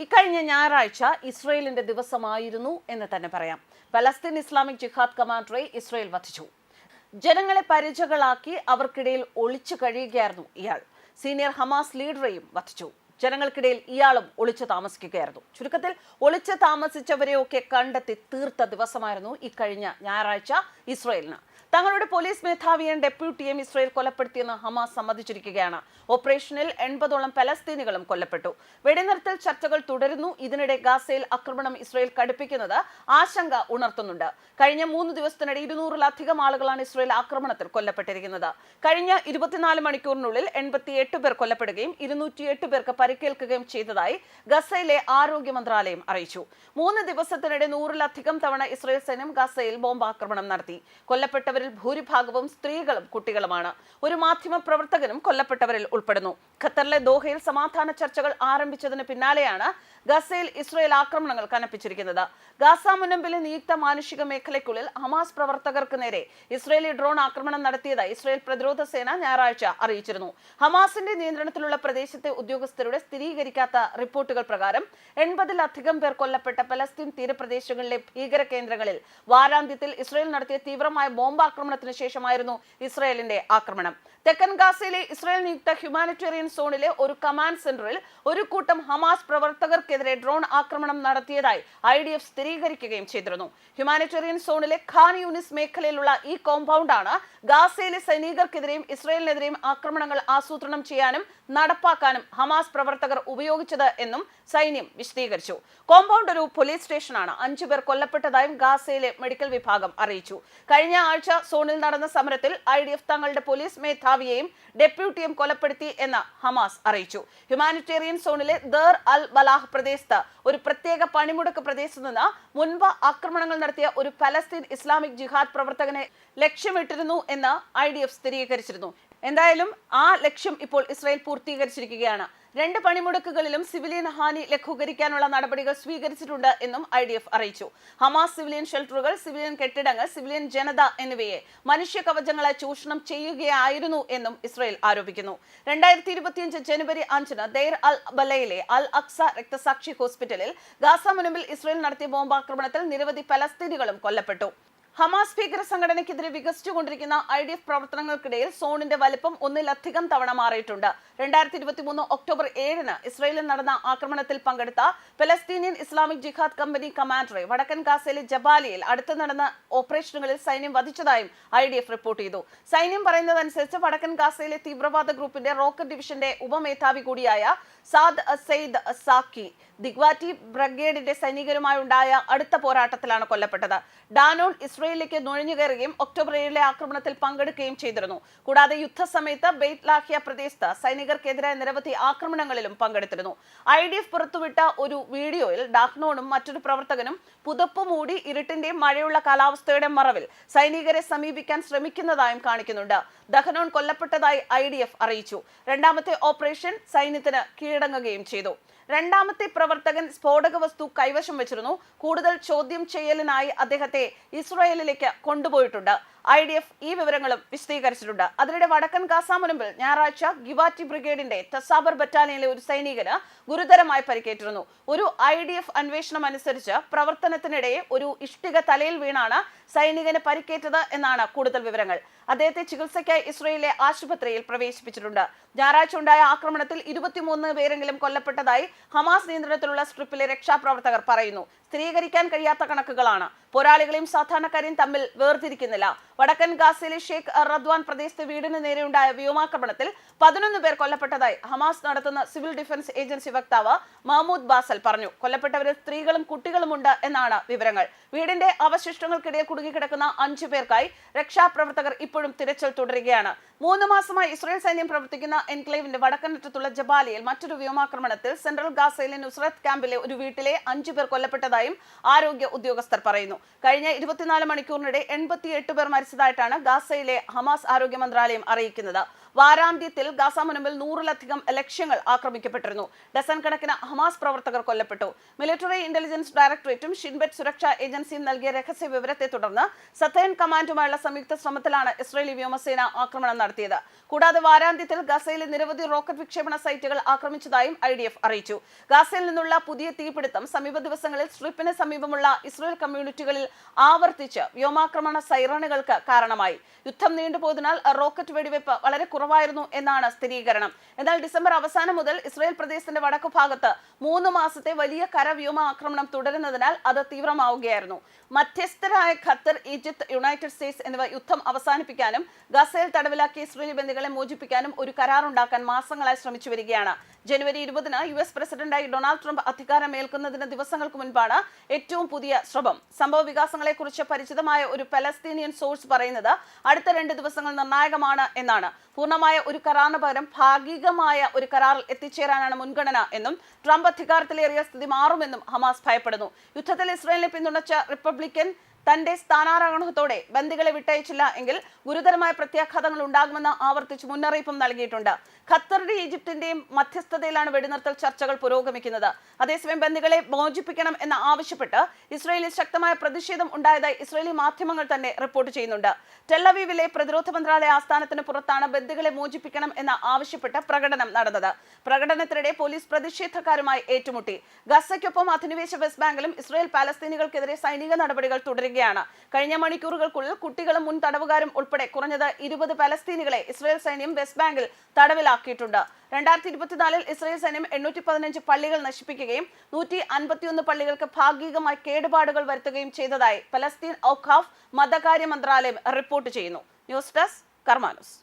ഇക്കഴിഞ്ഞ ഞായറാഴ്ച ഇസ്രയേലിന്റെ ദിവസമായിരുന്നു എന്ന് തന്നെ പറയാം. പലസ്തീൻ ഇസ്ലാമിക് ജിഹാദ് കമാൻഡറെ ഇസ്രയേൽ വധിച്ചു. ജനങ്ങളെ പരിചകളാക്കി അവർക്കിടയിൽ ഒളിച്ചു കഴിയുകയായിരുന്നു ഇയാൾ. സീനിയർ ഹമാസ് ലീഡറെയും വധിച്ചു. ജനങ്ങൾക്കിടയിൽ ഇയാളും ഒളിച്ചു താമസിക്കുകയായിരുന്നു. ചുരുക്കത്തിൽ ഒളിച്ചു താമസിച്ചവരെയൊക്കെ കണ്ടെത്തി തീർത്ത ദിവസമായിരുന്നു ഇക്കഴിഞ്ഞ ഞായറാഴ്ച ഇസ്രയേലിന്. തങ്ങളുടെ പോലീസ് മേധാവിയും ഡെപ്യൂട്ടിയും ഇസ്രയേൽ കൊലപ്പെടുത്തിയെന്ന് ഹമാസ് സമ്മതിച്ചിരിക്കുകയാണ്. ഓപ്പറേഷനിൽ എൺപതോളം പലസ്തീനികളും കൊല്ലപ്പെട്ടു. വെടിനിർത്തൽ ചർച്ചകൾ തുടരുന്നു. ഇതിനിടെ ഗാസയിൽ ആക്രമണം ഇസ്രയേൽ കടുപ്പിക്കുന്നത് ആശങ്ക ഉണർത്തുന്നുണ്ട്. കഴിഞ്ഞ മൂന്ന് ദിവസത്തിനിടെ ഇരുന്നൂറിലധികം ആളുകളാണ് ഇസ്രയേൽ ആക്രമണത്തിൽ കൊല്ലപ്പെട്ടിരിക്കുന്നത്. കഴിഞ്ഞ ഇരുപത്തിനാല് മണിക്കൂറിനുള്ളിൽ എൺപത്തിയെട്ട് പേർ കൊല്ലപ്പെടുകയും ഇരുന്നൂറ്റിയെട്ട് പേർക്ക് പരിക്കേൽക്കുകയും ചെയ്തതായി ഗസയിലെ ആരോഗ്യ മന്ത്രാലയം അറിയിച്ചു. മൂന്ന് ദിവസത്തിനിടെ നൂറിലധികം തവണ ഇസ്രയേൽ സൈന്യം ഗസയിൽ ബോംബാക്രമണം നടത്തി. കൊല്ലപ്പെട്ടവരിൽ ഭൂരിഭാഗവും സ്ത്രീകളും കുട്ടികളുമാണ്. ഒരു മാധ്യമ പ്രവർത്തകനും കൊല്ലപ്പെട്ടവരിൽ ഉൾപ്പെടുന്നു. ഖത്തറിലെ ദോഹയിൽ സമാധാന ചർച്ചകൾ ആരംഭിച്ചതിന് പിന്നാലെയാണ് ഗസയിൽ ഇസ്രയേൽ ആക്രമണങ്ങൾ കനപ്പിച്ചിരിക്കുന്നത്. ഗാസ മുനമ്പിലെ നിയുക്ത മാനുഷിക മേഖലയ്ക്കുള്ളിൽ ഹമാസ് പ്രവർത്തകർക്ക് നേരെ ഇസ്രയേലി ഡ്രോൺ ആക്രമണം നടത്തിയതായി ഇസ്രയേൽ പ്രതിരോധ സേന ഞായറാഴ്ച അറിയിച്ചിരുന്നു. ഹമാസിന്റെ നിയന്ത്രണത്തിലുള്ള പ്രദേശത്തെ ഉദ്യോഗസ്ഥരുടെ സ്ഥിരീകരിക്കാത്ത റിപ്പോർട്ടുകൾ പ്രകാരം എൺപതിലധികം പേർ കൊല്ലപ്പെട്ട പലസ്തീൻ തീരപ്രദേശങ്ങളിലെ ഭീകര കേന്ദ്രങ്ങളിൽ വാരാന്ത്യത്തിൽ ഇസ്രയേൽ നടത്തിയ തീവ്രമായ ബോംബാക്രമണത്തിന് ശേഷമായിരുന്നു ഇസ്രയേലിന്റെ ആക്രമണം. തെക്കൻ ഗാസയിലെ ഇസ്രായേൽ നിയുക്ത ഹ്യൂമാനിറ്റേറിയൻ സോണിലെ ഒരു കമാൻഡ് സെന്ററിൽ ഒരു കൂട്ടം ഹമാസ് പ്രവർത്തകർക്കെതിരെ ഡ്രോൺ ആക്രമണം നടത്തിയതായി ഐ ഡി എഫ് സ്ഥിരീകരിക്കുകയും ചെയ്തിരുന്നു. ഹ്യൂമാനിറ്റേറിയൻ സോണിലെ ഖാൻ യൂണിസ് മേഖലയിലുള്ള ഈ കോമ്പൗണ്ടാണ് ഗാസയിലെ സൈനികർക്കെതിരെയും ഇസ്രായേലിനെതിരെയും ആക്രമണങ്ങൾ ആസൂത്രണം ചെയ്യാനും നടപ്പാക്കാനും ഹമാസ് പ്രവർത്തകർ ഉപയോഗിച്ചത് എന്നും സൈന്യം വിശദീകരിച്ചു. കോമ്പൗണ്ട് ഒരു പോലീസ് സ്റ്റേഷനാണ്. അഞ്ചു പേർ കൊല്ലപ്പെട്ടതായും ഗാസയിലെ മെഡിക്കൽ വിഭാഗം അറിയിച്ചു. കഴിഞ്ഞ ആഴ്ച സോണിൽ നടന്ന സമരത്തിൽ ഐ തങ്ങളുടെ പോലീസ് മേധാവിയെയും ഡെപ്യൂട്ടിയും കൊലപ്പെടുത്തി എന്ന് ഹമാസ് അറിയിച്ചു. ഹ്യൂമാനിറ്റേറിയൻ സോണിലെ ദർ അൽ ബലാഹ് പ്രദേശത്ത് ഒരു പ്രത്യേക പണിമുടക്ക് പ്രദേശത്ത് നിന്ന് മുൻപ് ആക്രമണങ്ങൾ നടത്തിയ ഒരു പലസ്തീൻ ഇസ്ലാമിക് ജിഹാദ് പ്രവർത്തകനെ ലക്ഷ്യമിട്ടിരുന്നു എന്ന് ഐ സ്ഥിരീകരിച്ചിരുന്നു. എന്തായാലും ആ ലക്ഷ്യം ഇപ്പോൾ ഇസ്രായേൽ പൂർത്തീകരിച്ചിരിക്കുകയാണ്. രണ്ട് പണിമുടക്കുകളിലും സിവിലിയൻ ഹാനി ലഘൂകരിക്കാനുള്ള നടപടികൾ സ്വീകരിച്ചിട്ടുണ്ട് എന്നും ഐ ഡി എഫ് അറിയിച്ചു. ഹമാസ് സിവിലിയൻ ഷെൽട്ടറുകൾ സിവിലിയൻ കെട്ടിടങ്ങൾ സിവിലിയൻ ജനത എന്നിവയെ മനുഷ്യ കവചങ്ങളെ ചൂഷണം ചെയ്യുകയായിരുന്നു എന്നും ഇസ്രയേൽ ആരോപിക്കുന്നു. രണ്ടായിരത്തി ഇരുപത്തിയഞ്ച് ജനുവരി അഞ്ചിന് ദെയർ അൽ ബലയിലെ അൽ അക്സ രക്തസാക്ഷി ഹോസ്പിറ്റലിൽ ഗാസ മുനമ്പിൽ ഇസ്രയേൽ നടത്തിയ ബോംബാക്രമണത്തിൽ നിരവധി പലസ്തീനികളും കൊല്ലപ്പെട്ടു. ഹമാസ് ഭീകര സംഘടനയ്ക്കെതിരെ വികസിച്ചുകൊണ്ടിരിക്കുന്ന ഐ ഡി എഫ് പ്രവർത്തനങ്ങൾക്കിടയിൽ സോണിന്റെ വലിപ്പം ഒന്നിലധികം തവണ മാറിയിട്ടുണ്ട്. രണ്ടായിരത്തി ഇരുപത്തി മൂന്ന് ഒക്ടോബർ ഏഴിന് ഇസ്രയേലിൽ നടന്ന ആക്രമണത്തിൽ പങ്കെടുത്ത പലസ്തീനിയൻ ഇസ്ലാമിക് ജിഹാദ് കമ്പനി കമാൻഡറെ വടക്കൻ ഗാസയിലെ ജബാലിയിൽ അടുത്ത് നടന്ന ഓപ്പറേഷനുകളിൽ സൈന്യം വധിച്ചതായും ഐ ഡി എഫ് റിപ്പോർട്ട് ചെയ്തു. സൈന്യം പറയുന്നതനുസരിച്ച് വടക്കൻ ഗാസയിലെ തീവ്രവാദ ഗ്രൂപ്പിന്റെ റോക്കറ്റ് ഡിവിഷന്റെ ഉപമേധാവി കൂടിയായ സാദ് സെയ്ദ് സാക്കി ദിഗ്വാറ്റി ബ്രിഗേഡിന്റെ സൈനികരുമായി ഉണ്ടായ അടുത്ത പോരാട്ടത്തിലാണ് കൊല്ലപ്പെട്ടത്. ഡാനോൺ ഇസ്രയേലിലേക്ക് നുഴഞ്ഞു കയറുകയും ഒക്ടോബർ ഏഴിലെ ആക്രമണത്തിൽ പങ്കെടുക്കുകയും ചെയ്തിരുന്നു. കൂടാതെ യുദ്ധസമയത്ത് ബെയ്ത്ത് ലാഹിയ പ്രദേശത്ത് സൈനികർക്കെതിരായ നിരവധി ആക്രമണങ്ങളിലും പങ്കെടുത്തിരുന്നു. ഐ ഡി എഫ് പുറത്തുവിട്ട ഒരു വീഡിയോയിൽ ഡാഹ്നോണും മറ്റൊരു പ്രവർത്തകനും പുതപ്പ് മൂടി ഇരുട്ടിന്റെയും മഴയുള്ള കാലാവസ്ഥയുടെ മറവിൽ സൈനികരെ സമീപിക്കാൻ ശ്രമിക്കുന്നതായും കാണിക്കുന്നുണ്ട്. ദഹനോൺ കൊല്ലപ്പെട്ടതായി ഐ ഡി എഫ് അറിയിച്ചു. രണ്ടാമത്തെ ഓപ്പറേഷൻ സൈന്യത്തിന് കീഴടങ്ങുകയും ചെയ്തു. രണ്ടാമത്തെ പ്രവർത്തകൻ സ്ഫോടക വസ്തു കൈവശം വെച്ചിരുന്നു. കൂടുതൽ ചോദ്യം ചെയ്യലിനായി അദ്ദേഹത്തെ ഇസ്രായേലിലേക്ക് കൊണ്ടുപോയിട്ടുണ്ട്. ഐ ഡി എഫ് ഈ വിവരങ്ങളും വിശദീകരിച്ചിട്ടുണ്ട്. അതിനിടെ വടക്കൻ കാസാമുനമ്പിൽ ഞായറാഴ്ച ഗിവാറ്റി ബ്രിഗേഡിന്റെ തസാബർ ബറ്റാലിയനിലെ ഒരു സൈനികന് ഗുരുതരമായി പരിക്കേറ്റിരുന്നു. ഒരു ഐ ഡി എഫ് അന്വേഷണം അനുസരിച്ച് പ്രവർത്തനത്തിനിടെ ഒരു ഇഷ്ടിക തലയിൽ വീണാണ് സൈനികന് പരിക്കേറ്റത് എന്നാണ് കൂടുതൽ വിവരങ്ങൾ. അദ്ദേഹത്തെ ചികിത്സയ്ക്കായി ഇസ്രയേലിലെ ആശുപത്രിയിൽ പ്രവേശിപ്പിച്ചിട്ടുണ്ട്. ഞായറാഴ്ച ഉണ്ടായ ആക്രമണത്തിൽ ഇരുപത്തിമൂന്ന് പേരെങ്കിലും കൊല്ലപ്പെട്ടതായി ഹമാസ് നിയന്ത്രണത്തിലുള്ള സ്ട്രിപ്പിലെ രക്ഷാപ്രവർത്തകർ പറയുന്നു. സ്ഥിരീകരിക്കാൻ കഴിയാത്ത കണക്കുകളാണ്. പോരാളികളെയും സാധാരണക്കാരെയും തമ്മിൽ വേർതിരിക്കുന്നില്ല. വടക്കൻ ഗാസയിലെ ഷേഖ് റദ്വാൻ പ്രദേശത്തെ വീടിന് നേരെയുണ്ടായ വ്യോമാക്രമണത്തിൽ പതിനൊന്ന് പേർ കൊല്ലപ്പെട്ടതായി ഹമാസ് നടത്തുന്ന സിവിൽ ഡിഫൻസ് ഏജൻസി വക്താവ് മഹമ്മൂദ് ബാസൽ പറഞ്ഞു. കൊല്ലപ്പെട്ടവരിൽ സ്ത്രീകളും കുട്ടികളുമുണ്ട് എന്നാണ് വിവരങ്ങൾ. വീടിന്റെ അവശിഷ്ടങ്ങൾക്കിടയിൽ കുടുങ്ങിക്കിടക്കുന്ന അഞ്ചു പേർക്കായി രക്ഷാപ്രവർത്തകർ ഇപ്പോഴും തിരച്ചിൽ തുടരുകയാണ്. മൂന്ന് മാസമായി ഇസ്രായേൽ സൈന്യം പ്രവർത്തിക്കുന്ന എൻക്ലേവിന്റെ വടക്കനറ്റത്തുള്ള ജബാലിയിൽ മറ്റൊരു വ്യോമാക്രമണത്തിൽ സെൻട്രൽ ഗാസയിലെ നുസ്രത്ത് ക്യാമ്പിലെ ഒരു വീട്ടിലെ അഞ്ചു പേർ കൊല്ലപ്പെട്ടതായും ആരോഗ്യ ഉദ്യോഗസ്ഥർ പറയുന്നു. കഴിഞ്ഞ ഇരുപത്തിനാല് മണിക്കൂറിനിടെ എൺപത്തിയെട്ട് പേർ മരിച്ചതായിട്ടാണ് ഗാസയിലെ ഹമാസ് ആരോഗ്യ മന്ത്രാലയം അറിയിക്കുന്നത്. വാരാന്ത്യത്തിൽ ഗാസ മുനമ്പിൽ നൂറിലധികം ലക്ഷ്യങ്ങൾ ആക്രമിക്കപ്പെട്ടിരുന്നു. ഡസൻ കണക്കിന് ഹമാസ് പ്രവർത്തകർ കൊല്ലപ്പെട്ടു. മിലിറ്ററി ഇന്റലിജൻസ് ഡയറക്ടറേറ്റും ഷിൻബെറ്റ് സുരക്ഷാ ഏജൻസിയും നൽകിയ രഹസ്യ വിവരത്തെ തുടർന്ന് സത്തേൺ കമാൻഡുമായുള്ള സംയുക്ത ശ്രമത്തിലാണ് ഇസ്രയേലി വ്യോമസേന ആക്രമണം നടത്തിയത്. കൂടാതെ വാരാന്ത്യത്തിൽ ഗസയിലെ നിരവധി റോക്കറ്റ് വിക്ഷേപണ സൈറ്റുകൾ ആക്രമിച്ചതായും ഐ ഡി എഫ് അറിയിച്ചു. ഗസയിൽ നിന്നുള്ള പുതിയ തീപിടുത്തം സമീപ ദിവസങ്ങളിൽ സ്ട്രിപ്പിന് സമീപമുള്ള ഇസ്രയേൽ കമ്മ്യൂണിറ്റികളിൽ ആവർത്തിച്ച് വ്യോമാക്രമണ സൈറണുകൾക്ക് കാരണമായി. യുദ്ധം നീണ്ടുപോയതിനാൽ റോക്കറ്റ് വെടിവെപ്പ് വളരെ കുറവായിരുന്നു എന്നാണ് സ്ഥിരീകരണം. എന്നാൽ ഡിസംബർ അവസാനം മുതൽ ഇസ്രായേൽ പ്രദേശത്തിന്റെ വടക്കു ഭാഗത്ത് മൂന്ന് മാസത്തെ വലിയ കരവ്യോമ ആക്രമണം തുടരുന്നതിനാൽ അത് തീവ്രമാവുകയായിരുന്നു. മധ്യസ്ഥരായ ഖത്തർ ഈജിപ്ത് യുണൈറ്റഡ് സ്റ്റേറ്റ്സ് എന്നിവ യുദ്ധം അവസാനിപ്പിക്കാനും ഗസയിൽ തടവിലാക്കിയ ഇസ്രേലി ബന്ധികളെ മോചിപ്പിക്കാനും ഒരു കരാറുണ്ടാക്കാൻ മാസങ്ങളായി ശ്രമിച്ചു വരികയാണ്. ജനുവരി ഇരുപതിന് യു എസ് പ്രസിഡന്റായി ഡൊണാൾഡ് ട്രംപ് അധികാരമേൽക്കുന്നതിന് ദിവസങ്ങൾക്ക് മുൻപാണ് ഏറ്റവും പുതിയ ശ്രമം. സംഭവ വികാസങ്ങളെക്കുറിച്ച് പരിചിതമായ ഒരു പലസ്തീനിയൻ സോഴ്സ് പറയുന്നത് അടുത്ത രണ്ട് ദിവസങ്ങൾ നിർണായകമാണ് എന്നാണ്. പൂർണമായ ഒരു കരാറിന് പകരം ഭാഗികമായ ഒരു കരാറിൽ എത്തിച്ചേരാനാണ് മുൻഗണന എന്നും ട്രംപ് അധികാരത്തിലേറിയ സ്ഥിതി മാറുമെന്നും ഹമാസ് ഭയപ്പെടുന്നു. യുദ്ധത്തിൽ ഇസ്രായേലിനെ പിന്തുണച്ച റിപ്പബ്ലിക്കൻ തന്റെ സ്ഥാനാരോഹണത്തോടെ ബന്ദികളെ വിട്ടയച്ചില്ല എങ്കിൽ ഗുരുതരമായ പ്രത്യാഘാതങ്ങൾ ഉണ്ടാകുമെന്ന് ആവർത്തിച്ച് മുന്നറിയിപ്പും നൽകിയിട്ടുണ്ട്. ഖത്തറിന്റെ ഈജിപ്തിന്റെയും മധ്യസ്ഥതയിലാണ് വെടിനിർത്തൽ ചർച്ചകൾ പുരോഗമിക്കുന്നത്. അതേസമയം ബന്ദികളെ മോചിപ്പിക്കണം എന്ന് ആവശ്യപ്പെട്ട് ഇസ്രയേലിൽ ശക്തമായ പ്രതിഷേധം ഉണ്ടായതായി ഇസ്രയേലി മാധ്യമങ്ങൾ തന്നെ റിപ്പോർട്ട് ചെയ്യുന്നുണ്ട്. ടെല്ലവീവിലെ പ്രതിരോധ മന്ത്രാലയ ആസ്ഥാനത്തിന് പുറത്താണ് ബന്ദികളെ മോചിപ്പിക്കണം എന്ന് ആവശ്യപ്പെട്ട് പ്രകടനം നടന്നത്. പ്രകടനത്തിനിടെ പോലീസ് പ്രതിഷേധക്കാരുമായി ഏറ്റുമുട്ടി. ഗസയ്ക്കൊപ്പം അധിനിവേശ വെസ്റ്റ് ബാങ്കിലും ഇസ്രയേൽ പാലസ്തീനികൾക്കെതിരെ സൈനിക നടപടികൾ തുടരുകയാണ്. കഴിഞ്ഞ മണിക്കൂറുകൾക്കുള്ളിൽ കുട്ടികളും മുൻ തടവുകാരും ഉൾപ്പെടെ കുറഞ്ഞത് ഇരുപത് പലസ്തീനികളെ ഇസ്രയേൽ സൈന്യം വെസ്റ്റ് ബാങ്കിൽ തടവിലാക്കിയിട്ടുണ്ട് രണ്ടായിരത്തി ഇരുപത്തിനാലിൽ ഇസ്രയേൽ സൈന്യം എണ്ണൂറ്റി പതിനഞ്ച് പള്ളികൾ നശിപ്പിക്കുകയും നൂറ്റി അൻപത്തിയൊന്ന് പള്ളികൾക്ക് ഭാഗികമായി കേടുപാടുകൾ വരുത്തുകയും ചെയ്തതായി പലസ്തീൻ ഔഖാഫ് മതകാര്യ മന്ത്രാലയം റിപ്പോർട്ട് ചെയ്യുന്നു. News desk കർമാനുസ്.